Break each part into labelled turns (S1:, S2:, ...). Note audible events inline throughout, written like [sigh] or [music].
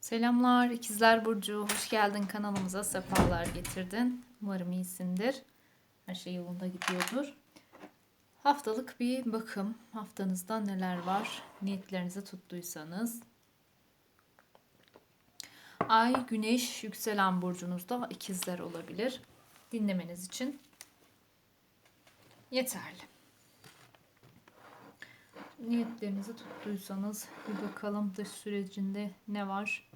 S1: Selamlar İkizler Burcu. Hoş geldin kanalımıza. Sefalar getirdin. Umarım iyisindir. Her şey yolunda gidiyordur. Haftalık bir bakım. Haftanızda neler var? Niyetlerinizi tuttuysanız. Ay, güneş, yükselen burcunuzda ikizler olabilir. Dinlemeniz için yeterli. Niyetlerinizi tuttuysanız bir bakalım dış sürecinde ne var?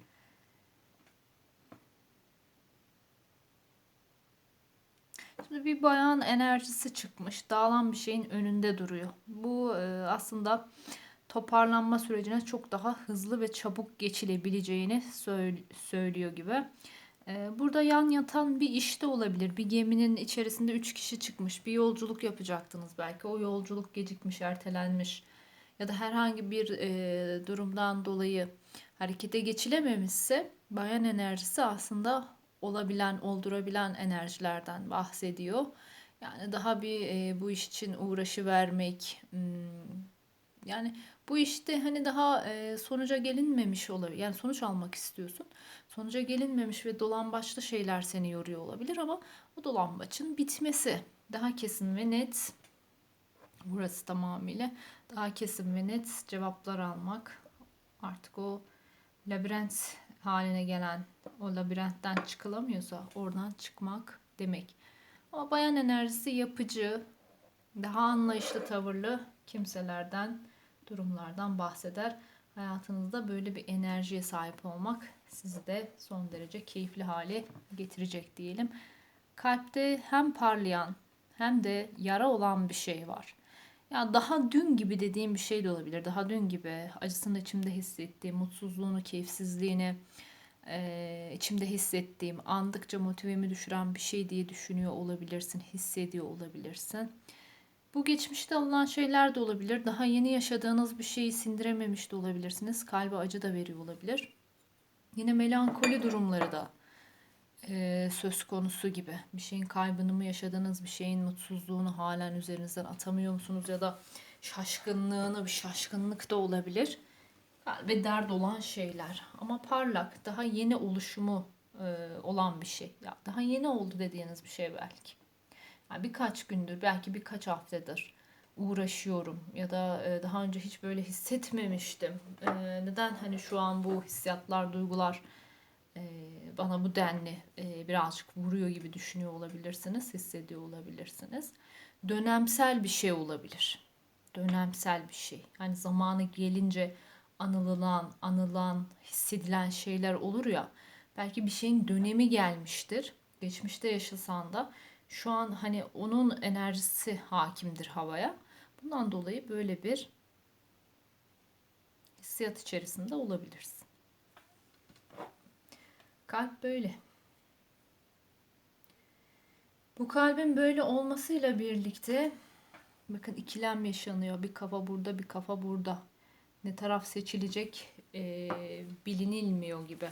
S1: Şimdi bir bayan enerjisi çıkmış. Dağılan bir şeyin önünde duruyor. Bu e, aslında toparlanma sürecine çok daha hızlı ve çabuk geçilebileceğini söylüyor gibi. E, burada yan yatan bir işte olabilir. Bir geminin içerisinde üç kişi çıkmış. Bir yolculuk yapacaktınız belki. O yolculuk gecikmiş, ertelenmiş. Ya da herhangi bir e, durumdan dolayı harekete geçilememişse bayan enerjisi aslında olabilen, oldurabilen enerjilerden bahsediyor. Yani daha bir e, bu iş için uğraşı vermek, hmm, yani bu işte hani daha e, sonuca gelinmemiş olabilir. Yani sonuç almak istiyorsun. Sonuca gelinmemiş ve dolambaçlı şeyler seni yoruyor olabilir ama o dolambaçın bitmesi daha kesin ve net. Burası tamamıyla daha kesin ve net cevaplar almak. Artık o labirent haline gelen o labirentten çıkılamıyorsa oradan çıkmak demek. Ama bayan enerjisi yapıcı, daha anlayışlı tavırlı kimselerden, durumlardan bahseder. Hayatınızda böyle bir enerjiye sahip olmak sizi de son derece keyifli hale getirecek diyelim. Kalpte hem parlayan hem de yara olan bir şey var. Ya daha dün gibi dediğim bir şey de olabilir. Daha dün gibi acısını içimde hissettiğim, mutsuzluğunu, keyifsizliğini e, içimde hissettiğim, andıkça motivemi düşüren bir şey diye düşünüyor olabilirsin, hissediyor olabilirsin. Bu geçmişte alınan şeyler de olabilir. Daha yeni yaşadığınız bir şeyi sindirememiş de olabilirsiniz. Kalbe acı da veriyor olabilir. Yine melankoli durumları da e, söz konusu gibi. Bir şeyin kaybını mı yaşadınız, bir şeyin mutsuzluğunu halen üzerinizden atamıyor musunuz ya da şaşkınlığını bir şaşkınlık da olabilir. Ve dert olan şeyler ama parlak, daha yeni oluşumu e, olan bir şey. Ya daha yeni oldu dediğiniz bir şey belki. Yani birkaç gündür, belki birkaç haftadır uğraşıyorum ya da e, daha önce hiç böyle hissetmemiştim. E, neden hani şu an bu hissiyatlar, duygular bana bu denli birazcık vuruyor gibi düşünüyor olabilirsiniz, hissediyor olabilirsiniz. Dönemsel bir şey olabilir. Dönemsel bir şey. Yani zamanı gelince anılan, anılan, hissedilen şeyler olur ya. Belki bir şeyin dönemi gelmiştir. Geçmişte yaşasan da şu an hani onun enerjisi hakimdir havaya. Bundan dolayı böyle bir hissiyat içerisinde olabilirsin. Kalp böyle. Bu kalbin böyle olmasıyla birlikte bakın ikilem yaşanıyor. Bir kafa burada, bir kafa burada. Ne taraf seçilecek e, bilinilmiyor gibi.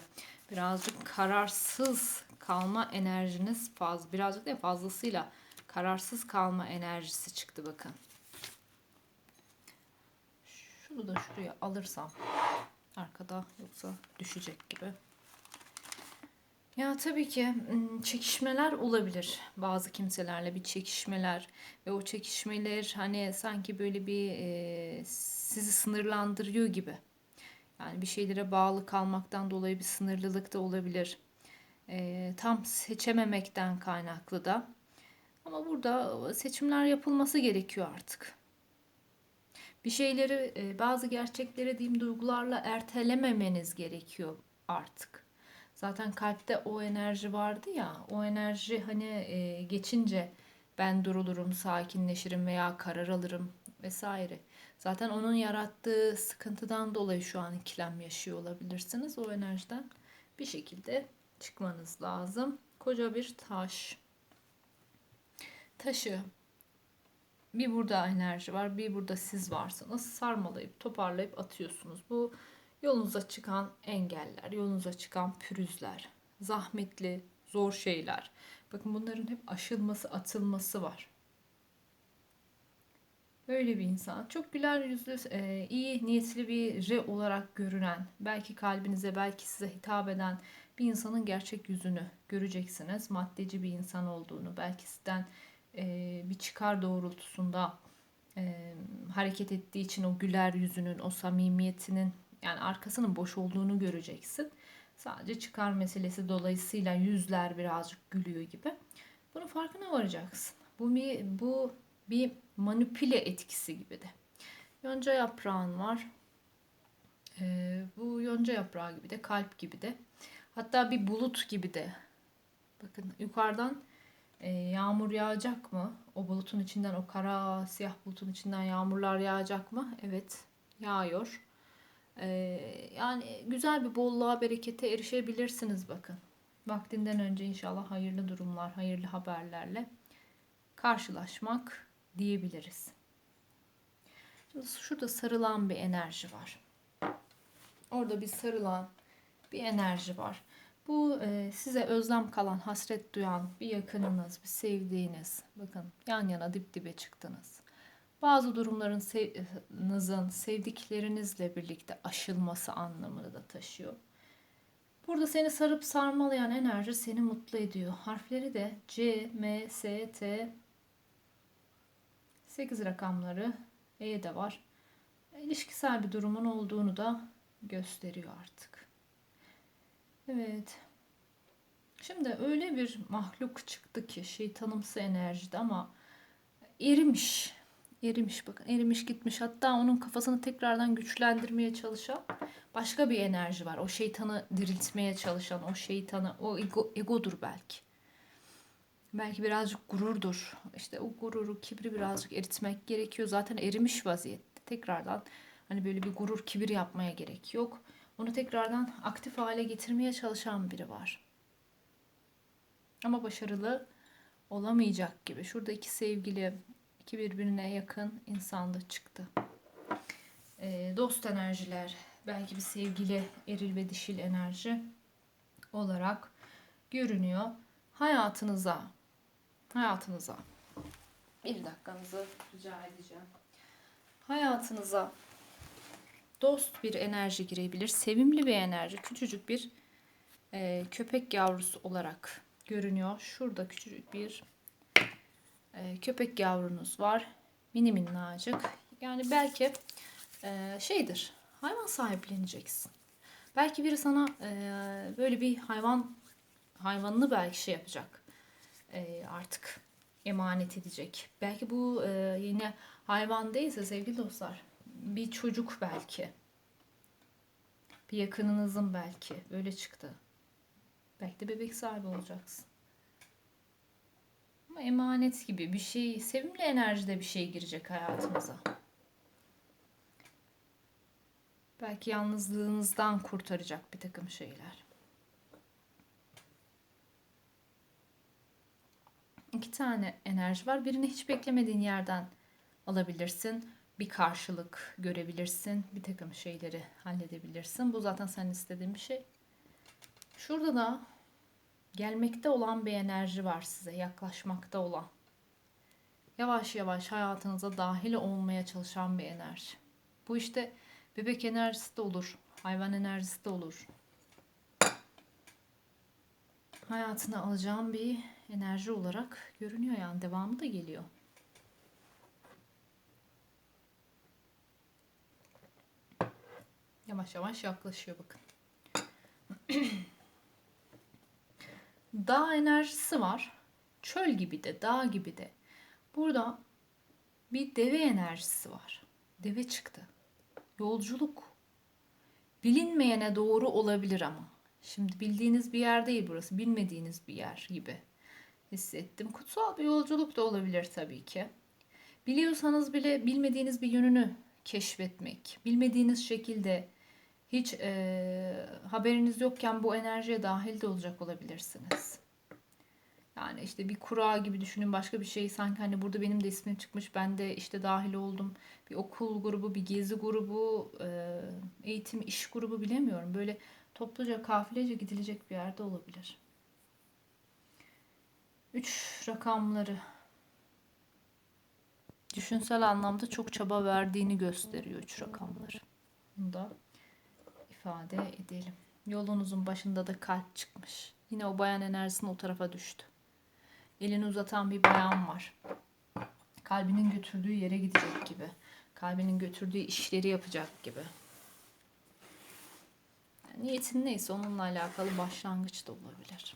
S1: Birazcık kararsız kalma enerjiniz fazla. Birazcık da fazlasıyla kararsız kalma enerjisi çıktı bakın. Şunu da şuraya alırsam arkada yoksa düşecek gibi. Ya tabii ki çekişmeler olabilir bazı kimselerle bir çekişmeler ve o çekişmeler hani sanki böyle bir e, sizi sınırlandırıyor gibi. Yani bir şeylere bağlı kalmaktan dolayı bir sınırlılık da olabilir. E, tam seçememekten kaynaklı da. Ama burada seçimler yapılması gerekiyor artık. Bir şeyleri, e, bazı gerçekleri diyeyim duygularla ertelememeniz gerekiyor artık. Zaten kalpte o enerji vardı ya, o enerji hani e, geçince ben durulurum, sakinleşirim veya karar alırım vesaire. Zaten onun yarattığı sıkıntıdan dolayı şu an ikilem yaşıyor olabilirsiniz. O enerjiden bir şekilde çıkmanız lazım. Koca bir taş. Taşı bir burada enerji var, bir burada siz varsınız. Sarmalayıp, toparlayıp atıyorsunuz. Bu Yolunuza çıkan engeller, yolunuza çıkan pürüzler, zahmetli, zor şeyler. Bakın bunların hep aşılması, atılması var. Böyle bir insan. Çok güler yüzlü, e, iyi niyetli biri olarak görünen, belki kalbinize, belki size hitap eden bir insanın gerçek yüzünü göreceksiniz. Maddeci bir insan olduğunu, belki sizden e, bir çıkar doğrultusunda e, hareket ettiği için o güler yüzünün, o samimiyetinin yani arkasının boş olduğunu göreceksin. Sadece çıkar meselesi dolayısıyla yüzler birazcık gülüyor gibi. Bunun farkına varacaksın. Bu bir, bu bir manipüle etkisi gibi de. Yonca yaprağın var. Ee, bu yonca yaprağı gibi de kalp gibi de. Hatta bir bulut gibi de. Bakın yukarıdan e, yağmur yağacak mı? O bulutun içinden o kara siyah bulutun içinden yağmurlar yağacak mı? Evet yağıyor. Ee, yani güzel bir bolluğa berekete erişebilirsiniz bakın. Vaktinden önce inşallah hayırlı durumlar, hayırlı haberlerle karşılaşmak diyebiliriz. Şimdi şurada sarılan bir enerji var. Orada bir sarılan bir enerji var. Bu e, size özlem kalan, hasret duyan bir yakınınız, bir sevdiğiniz. Bakın yan yana dip dibe çıktınız. Bazı durumların sev sevdiklerinizle birlikte aşılması anlamını da taşıyor. Burada seni sarıp sarmalayan enerji seni mutlu ediyor. Harfleri de C, M, S, T, 8 rakamları E de var. İlişkisel bir durumun olduğunu da gösteriyor artık. Evet. Şimdi öyle bir mahluk çıktı ki şeytanımsı enerjide ama erimiş. Erimiş bakın erimiş gitmiş. Hatta onun kafasını tekrardan güçlendirmeye çalışan başka bir enerji var. O şeytanı diriltmeye çalışan o şeytanı o ego, egodur belki. Belki birazcık gururdur. İşte o gururu, kibri birazcık eritmek gerekiyor. Zaten erimiş vaziyette. Tekrardan hani böyle bir gurur, kibir yapmaya gerek yok. Onu tekrardan aktif hale getirmeye çalışan biri var. Ama başarılı olamayacak gibi. Şurada iki sevgili, iki birbirine yakın insan da çıktı. E, dost enerjiler, belki bir sevgili eril ve dişil enerji olarak görünüyor. Hayatınıza hayatınıza bir dakikanızı rica edeceğim. Hayatınıza dost bir enerji girebilir. Sevimli bir enerji. Küçücük bir e, köpek yavrusu olarak görünüyor. Şurada küçücük bir e, köpek yavrunuz var. Mini minnacık. Yani belki e, şeydir. Hayvan sahipleneceksin. Belki biri sana e, böyle bir hayvan hayvanını belki şey yapacak e, artık emanet edecek. Belki bu yine hayvan değilse sevgili dostlar bir çocuk belki. Bir yakınınızın belki. Öyle çıktı. Belki de bebek sahibi olacaksın. Ama emanet gibi bir şey, sevimli enerjide bir şey girecek hayatınıza. Belki yalnızlığınızdan kurtaracak bir takım şeyler. İki tane enerji var. Birini hiç beklemediğin yerden alabilirsin. Bir karşılık görebilirsin. Bir takım şeyleri halledebilirsin. Bu zaten senin istediğin bir şey. Şurada da gelmekte olan bir enerji var size. Yaklaşmakta olan. Yavaş yavaş hayatınıza dahil olmaya çalışan bir enerji. Bu işte bebek enerjisi de olur. Hayvan enerjisi de olur. Hayatına alacağım bir enerji olarak görünüyor yani devamı da geliyor. Yavaş yavaş yaklaşıyor bakın. [clears throat] dağ enerjisi var. Çöl gibi de, dağ gibi de. Burada bir deve enerjisi var. Deve çıktı. Yolculuk. Bilinmeyene doğru olabilir ama. Şimdi bildiğiniz bir yer değil burası. Bilmediğiniz bir yer gibi hissettim. Kutsal bir yolculuk da olabilir tabii ki. Biliyorsanız bile bilmediğiniz bir yönünü keşfetmek, bilmediğiniz şekilde hiç e, haberiniz yokken bu enerjiye dahil de olacak olabilirsiniz. Yani işte bir kura gibi düşünün başka bir şey sanki hani burada benim de ismim çıkmış ben de işte dahil oldum. Bir okul grubu, bir gezi grubu, e, eğitim iş grubu bilemiyorum. Böyle topluca kafilece gidilecek bir yerde olabilir. 3 rakamları Düşünsel anlamda çok çaba verdiğini gösteriyor üç rakamları. Bunu da ifade edelim. Yolunuzun başında da kalp çıkmış. Yine o bayan enerjisinin o tarafa düştü. Elini uzatan bir bayan var. Kalbinin götürdüğü yere gidecek gibi. Kalbinin götürdüğü işleri yapacak gibi. Yani niyetin neyse onunla alakalı başlangıç da olabilir.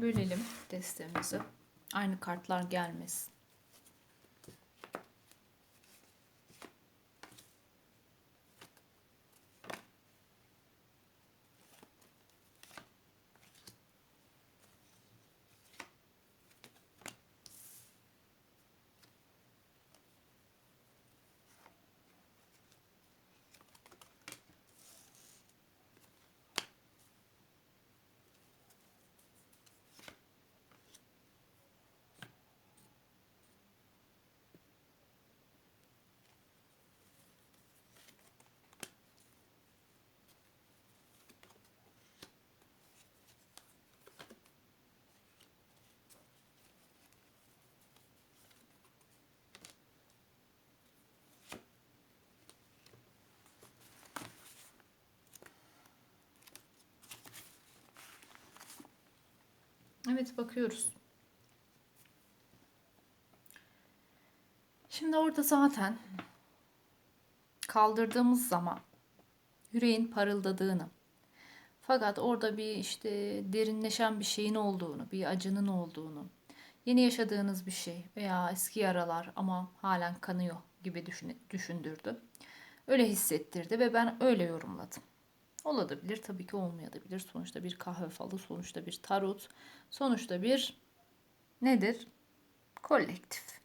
S1: Bölelim destemizi. Aynı kartlar gelmesin. Evet bakıyoruz. Şimdi orada zaten kaldırdığımız zaman yüreğin parıldadığını fakat orada bir işte derinleşen bir şeyin olduğunu, bir acının olduğunu, yeni yaşadığınız bir şey veya eski yaralar ama halen kanıyor gibi düşündürdü. Öyle hissettirdi ve ben öyle yorumladım. Olabilir tabii ki olmayabilir. Sonuçta bir kahve falı, sonuçta bir tarot, sonuçta bir nedir? Kolektif.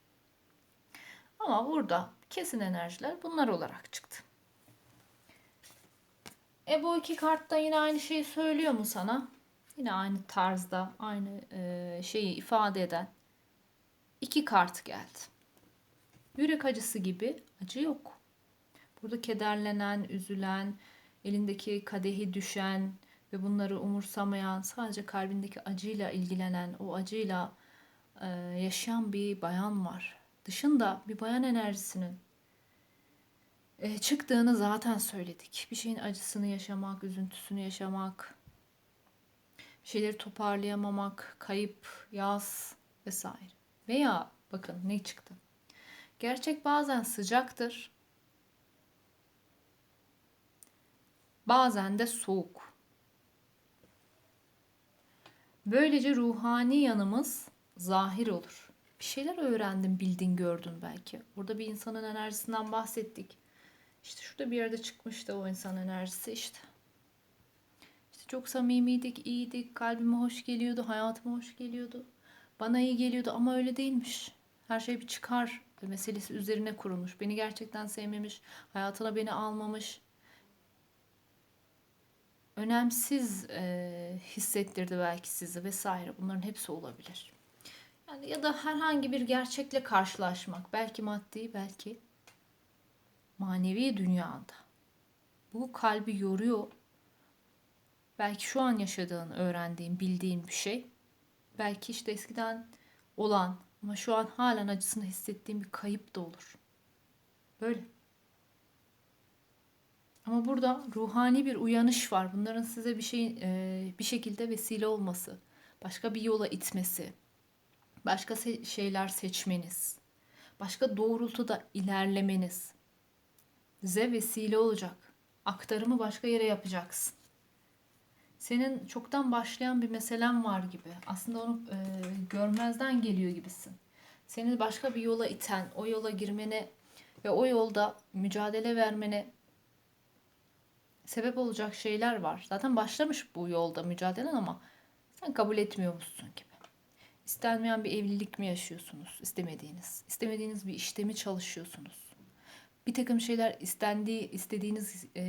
S1: Ama burada kesin enerjiler bunlar olarak çıktı. E bu iki kart da yine aynı şeyi söylüyor mu sana? Yine aynı tarzda, aynı e, şeyi ifade eden iki kart geldi. Yürek acısı gibi acı yok. Burada kederlenen, üzülen, elindeki kadehi düşen ve bunları umursamayan, sadece kalbindeki acıyla ilgilenen, o acıyla e, yaşayan bir bayan var. Dışında bir bayan enerjisinin e, çıktığını zaten söyledik. Bir şeyin acısını yaşamak, üzüntüsünü yaşamak, bir şeyleri toparlayamamak, kayıp, yaz vesaire. Veya bakın ne çıktı? Gerçek bazen sıcaktır bazen de soğuk. Böylece ruhani yanımız zahir olur. Bir şeyler öğrendin, bildin, gördün belki. Burada bir insanın enerjisinden bahsettik. İşte şurada bir yerde çıkmıştı o insan enerjisi işte. İşte Çok samimiydik, iyiydik, kalbime hoş geliyordu, hayatıma hoş geliyordu. Bana iyi geliyordu ama öyle değilmiş. Her şey bir çıkar meselesi üzerine kurulmuş. Beni gerçekten sevmemiş, hayatına beni almamış. Önemsiz e, hissettirdi belki sizi vesaire. Bunların hepsi olabilir. Yani ya da herhangi bir gerçekle karşılaşmak, belki maddi, belki manevi dünyada. Bu kalbi yoruyor. Belki şu an yaşadığın, öğrendiğin, bildiğin bir şey. Belki işte eskiden olan ama şu an halen acısını hissettiğin bir kayıp da olur. Böyle. Ama burada ruhani bir uyanış var. Bunların size bir şey bir şekilde vesile olması, başka bir yola itmesi, başka şeyler seçmeniz, başka doğrultuda ilerlemeniz size vesile olacak. Aktarımı başka yere yapacaksın. Senin çoktan başlayan bir meselen var gibi. Aslında onu e, görmezden geliyor gibisin. Seni başka bir yola iten, o yola girmene ve o yolda mücadele vermene sebep olacak şeyler var. Zaten başlamış bu yolda mücadelen ama sen kabul etmiyormuşsun gibi. İstenmeyen bir evlilik mi yaşıyorsunuz? istemediğiniz? İstemediğiniz bir işte mi çalışıyorsunuz? Bir takım şeyler istendiği, istediğiniz e,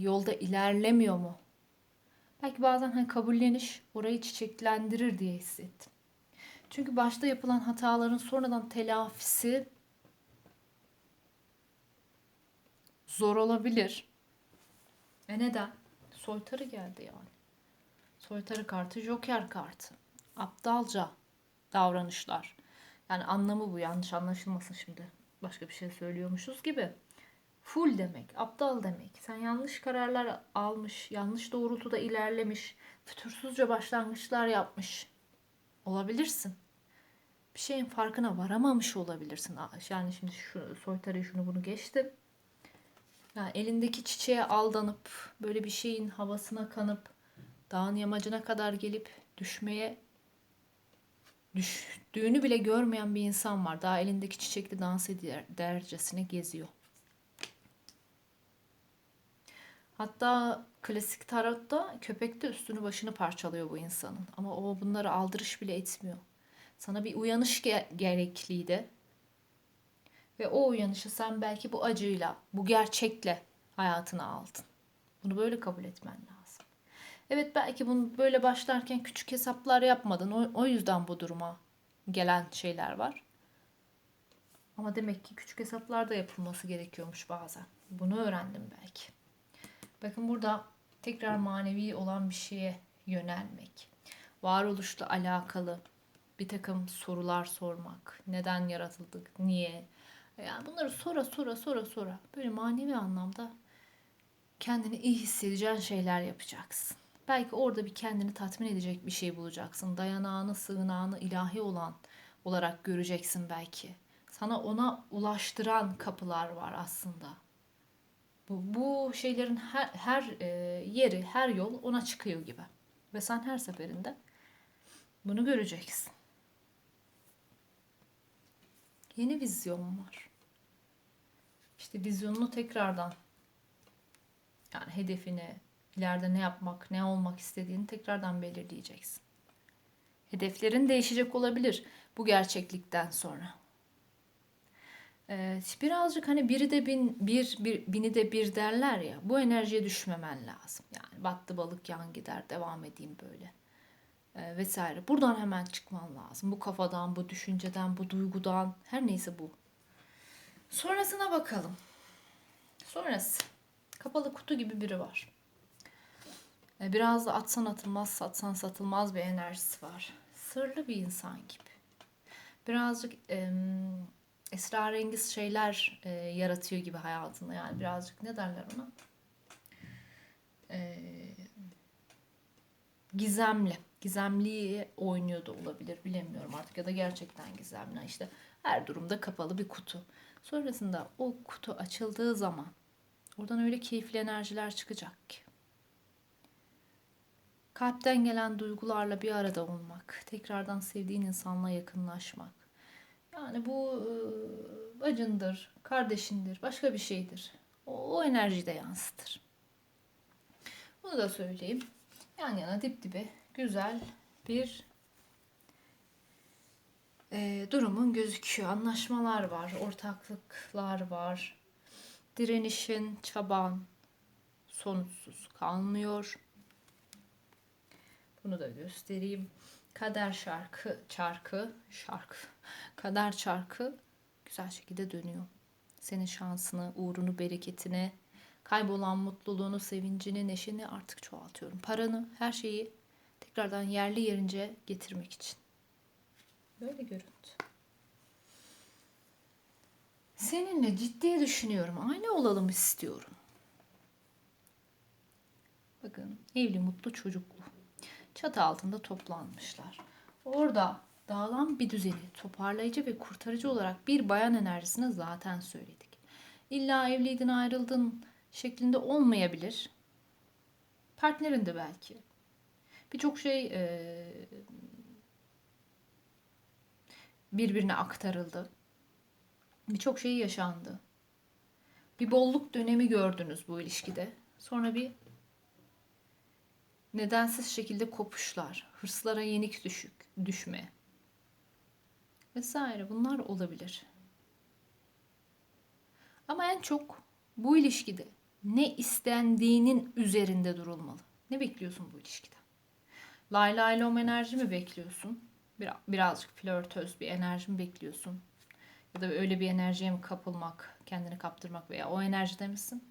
S1: yolda ilerlemiyor mu? Belki bazen hani kabulleniş orayı çiçeklendirir diye hissettim. Çünkü başta yapılan hataların sonradan telafisi zor olabilir. E neden? Soytarı geldi yani. Soytarı kartı Joker kartı. Aptalca davranışlar. Yani anlamı bu yanlış anlaşılmasın şimdi. Başka bir şey söylüyormuşuz gibi. Full demek, aptal demek. Sen yanlış kararlar almış, yanlış doğrultuda ilerlemiş, fütursuzca başlangıçlar yapmış olabilirsin. Bir şeyin farkına varamamış olabilirsin. Yani şimdi şu soytarıyı şunu bunu geçtim. Yani elindeki çiçeğe aldanıp böyle bir şeyin havasına kanıp dağın yamacına kadar gelip düşmeye düştüğünü bile görmeyen bir insan var. Daha elindeki çiçekle dans eder dercesine geziyor. Hatta klasik tarotta köpek de üstünü başını parçalıyor bu insanın. Ama o bunları aldırış bile etmiyor. Sana bir uyanış ge- gerekliydi. Ve o uyanışı sen belki bu acıyla, bu gerçekle hayatına aldın. Bunu böyle kabul etmen lazım. Evet belki bunu böyle başlarken küçük hesaplar yapmadın. O, o yüzden bu duruma gelen şeyler var. Ama demek ki küçük hesaplar da yapılması gerekiyormuş bazen. Bunu öğrendim belki. Bakın burada tekrar manevi olan bir şeye yönelmek. Varoluşla alakalı bir takım sorular sormak. Neden yaratıldık? Niye? Yani bunları sonra sonra sonra sonra böyle manevi anlamda kendini iyi hissedeceğin şeyler yapacaksın. Belki orada bir kendini tatmin edecek bir şey bulacaksın. Dayanağını, sığınağını ilahi olan olarak göreceksin belki. Sana ona ulaştıran kapılar var aslında. Bu, bu şeylerin her, her e, yeri, her yol ona çıkıyor gibi. Ve sen her seferinde bunu göreceksin. Yeni vizyon var. İşte vizyonunu tekrardan yani hedefini, ileride ne yapmak, ne olmak istediğini tekrardan belirleyeceksin. Hedeflerin değişecek olabilir bu gerçeklikten sonra. Ee, birazcık hani biri de bin, bir, bir, bini de bir derler ya. Bu enerjiye düşmemen lazım. Yani battı balık yan gider, devam edeyim böyle. Ee, vesaire. Buradan hemen çıkman lazım. Bu kafadan, bu düşünceden, bu duygudan, her neyse bu. Sonrasına bakalım. Sonrası. Kapalı kutu gibi biri var. Ee, biraz da atsan atılmaz, satsan satılmaz bir enerjisi var. Sırlı bir insan gibi. Birazcık... Em, esrarengiz şeyler e, yaratıyor gibi hayatında. Yani birazcık ne derler ona? E, gizemli. Gizemliyi oynuyor da olabilir. Bilemiyorum artık ya da gerçekten gizemli. İşte her durumda kapalı bir kutu. Sonrasında o kutu açıldığı zaman oradan öyle keyifli enerjiler çıkacak ki. Kalpten gelen duygularla bir arada olmak, tekrardan sevdiğin insanla yakınlaşmak, yani bu e, bacındır, kardeşindir, başka bir şeydir. O, o enerjiyi de yansıtır. Bunu da söyleyeyim. yan yana dip dibe güzel bir e, durumun gözüküyor. Anlaşmalar var, ortaklıklar var. Direnişin, çaban sonuçsuz kalmıyor. Bunu da göstereyim. Kader şarkı, çarkı, şarkı, kader çarkı güzel şekilde dönüyor. Senin şansını, uğrunu, bereketini, kaybolan mutluluğunu, sevincini, neşeni artık çoğaltıyorum. Paranı, her şeyi tekrardan yerli yerince getirmek için. Böyle görüntü. Seninle ciddi düşünüyorum. Aynı olalım istiyorum. Bakın evli, mutlu, çocuklu. Çatı altında toplanmışlar. Orada dağılan bir düzeni toparlayıcı ve kurtarıcı olarak bir bayan enerjisini zaten söyledik. İlla evliydin ayrıldın şeklinde olmayabilir. Partnerin de belki. Birçok şey e, birbirine aktarıldı. Birçok şey yaşandı. Bir bolluk dönemi gördünüz bu ilişkide. Sonra bir nedensiz şekilde kopuşlar, hırslara yenik düşük, düşme vesaire bunlar olabilir. Ama en çok bu ilişkide ne istendiğinin üzerinde durulmalı. Ne bekliyorsun bu ilişkiden? Lay lay lom enerji mi bekliyorsun? Bir, birazcık flörtöz bir enerji mi bekliyorsun? Ya da öyle bir enerjiye mi kapılmak, kendini kaptırmak veya o enerjide misin?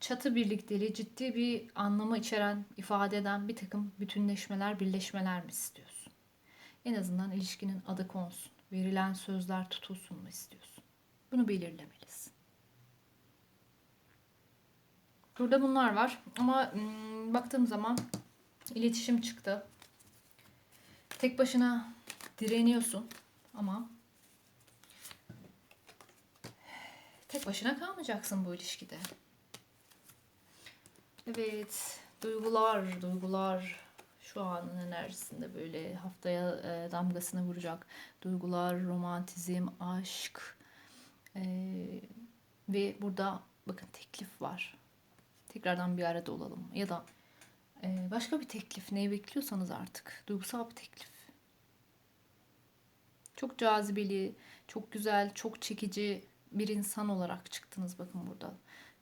S1: Çatı birlikteliği ciddi bir anlamı içeren, ifade eden bir takım bütünleşmeler, birleşmeler mi istiyorsun? En azından ilişkinin adı konsun. Verilen sözler tutulsun mu istiyorsun? Bunu belirlemelisin. Burada bunlar var ama baktığım zaman iletişim çıktı. Tek başına direniyorsun ama tek başına kalmayacaksın bu ilişkide. Evet, duygular, duygular şu anın enerjisinde böyle haftaya e, damgasını vuracak. Duygular, romantizm, aşk e, ve burada bakın teklif var. Tekrardan bir arada olalım ya da başka bir teklif neyi bekliyorsanız artık duygusal bir teklif. Çok cazibeli, çok güzel, çok çekici bir insan olarak çıktınız bakın burada.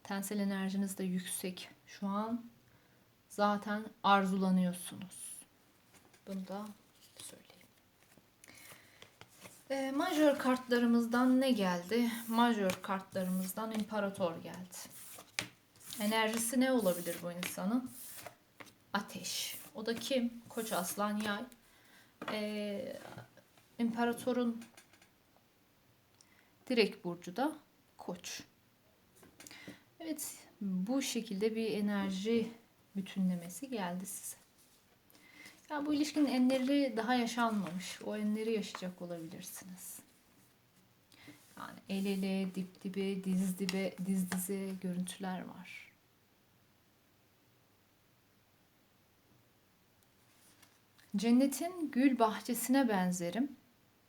S1: Tensel enerjiniz de yüksek. Şu an zaten arzulanıyorsunuz. Bunu da söyleyeyim. E, majör kartlarımızdan ne geldi? Majör kartlarımızdan imparator geldi. Enerjisi ne olabilir bu insanın? Ateş. O da kim? Koç aslan yay. E, imparatorun direkt burcu da koç. Evet bu şekilde bir enerji bütünlemesi geldi size. Ya bu ilişkinin enleri daha yaşanmamış. O enleri yaşayacak olabilirsiniz. Yani el ele, dip dibe, diz dibe, diz dize görüntüler var. Cennetin gül bahçesine benzerim.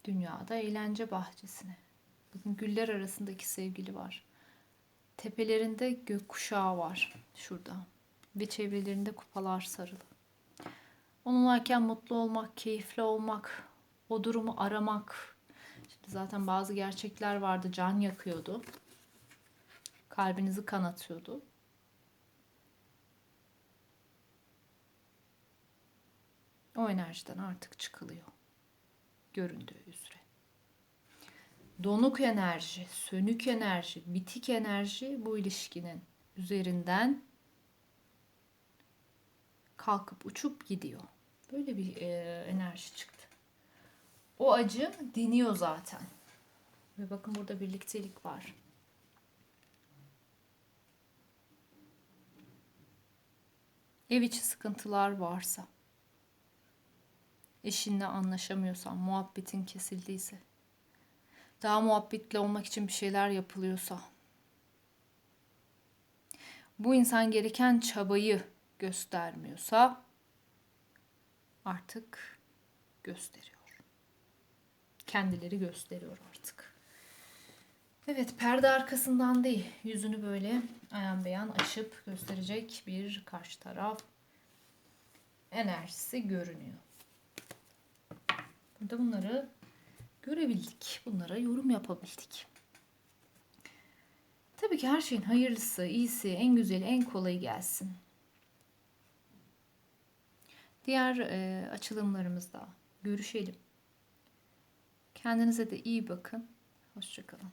S1: Dünyada eğlence bahçesine. Bakın güller arasındaki sevgili var. Tepelerinde gökkuşağı var şurada. Ve çevrelerinde kupalar sarılı. Onunlayken mutlu olmak, keyifli olmak, o durumu aramak. Şimdi zaten bazı gerçekler vardı, can yakıyordu. Kalbinizi kanatıyordu. O enerjiden artık çıkılıyor. Göründüğü üzere donuk enerji, sönük enerji, bitik enerji bu ilişkinin üzerinden kalkıp uçup gidiyor. Böyle bir e, enerji çıktı. O acı diniyor zaten. Ve bakın burada birliktelik var. Ev içi sıkıntılar varsa, eşinle anlaşamıyorsan, muhabbetin kesildiyse, daha muhabbetli olmak için bir şeyler yapılıyorsa, bu insan gereken çabayı göstermiyorsa artık gösteriyor. Kendileri gösteriyor artık. Evet perde arkasından değil yüzünü böyle ayan beyan açıp gösterecek bir karşı taraf. enerjisi görünüyor. Burada bunları görebildik. Bunlara yorum yapabildik. Tabii ki her şeyin hayırlısı, iyisi, en güzeli, en kolayı gelsin. Diğer e, açılımlarımızda görüşelim. Kendinize de iyi bakın. Hoşçakalın.